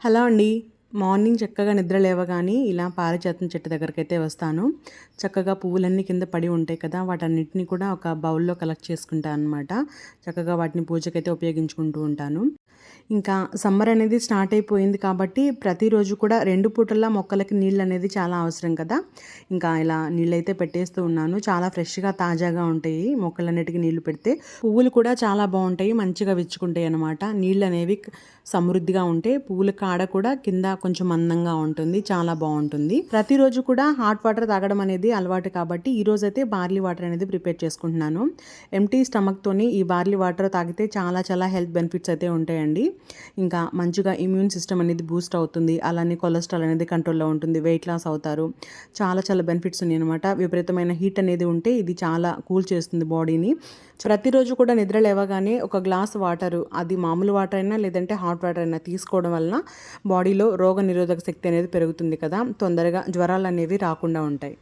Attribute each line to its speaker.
Speaker 1: Hello అండి. Morning చక్కగా నిద్ర లేవగానే ఇలా పారిజాతం చెట్టు దగ్గరికి అయితే వస్తాను. చక్కగా పువ్వులన్నీ కింద పడి ఉంటాయి కదా వాటన్నిటిని కూడా ఒక బౌల్లో కలెక్ట్ చేసుకుంటాను అనమాట చక్కగా వాటిని పూజకైతే ఉపయోగించుకుంటూ ఉంటాను. ఇంకా సమ్మర్ అనేది స్టార్ట్ అయిపోయింది కాబట్టి ప్రతిరోజు కూడా రెండు పూటల్లా మొక్కలకి నీళ్ళు అనేది చాలా అవసరం కదా. ఇంకా ఇలా నీళ్ళు అయితే పెట్టేస్తూ ఉన్నాను. చాలా ఫ్రెష్గా తాజాగా ఉంటాయి మొక్కలన్నిటికీ నీళ్ళు పెడితే. పువ్వులు కూడా చాలా బాగుంటాయి మంచిగా విచ్చుకుంటాయి అనమాట నీళ్ళు అనేవి సమృద్ధిగా ఉంటే పువ్వుల కాడ కూడా కింద కొంచెం అందంగా ఉంటుంది చాలా బాగుంటుంది. ప్రతిరోజు కూడా హాట్ వాటర్ తాగడం అనేది అలవాటు కాబట్టి ఈ రోజు అయితే బార్లీ వాటర్ అనేది ప్రిపేర్ చేసుకుంటున్నాను. ఎంటీ స్టమక్తోని ఈ బార్లీ వాటర్ తాగితే చాలా చాలా హెల్త్ బెనిఫిట్స్ అయితే ఉంటాయండి. ఇంకా మంచిగా ఇమ్యూన్ సిస్టమ్ అనేది బూస్ట్ అవుతుంది అలానే కొలెస్ట్రాల్ అనేది కంట్రోల్లో ఉంటుంది వెయిట్ లాస్ అవుతారు. చాలా చాలా బెనిఫిట్స్ ఉన్నాయి అనమాట విపరీతమైన హీట్ అనేది ఉంటే ఇది చాలా కూల్ చేస్తుంది బాడీని. ప్రతిరోజు కూడా నిద్ర లేవగానే ఒక గ్లాస్ వాటర్ అది మామూలు వాటర్ అయినా లేదంటే హాట్ వాటర్ అయినా తీసుకోవడం వలన బాడీలో రోగ నిరోధక శక్తి అనేది పెరుగుతుంది కదా. తొందరగా జ్వరాలు అనేవి రాకుండా ఉంటాయి.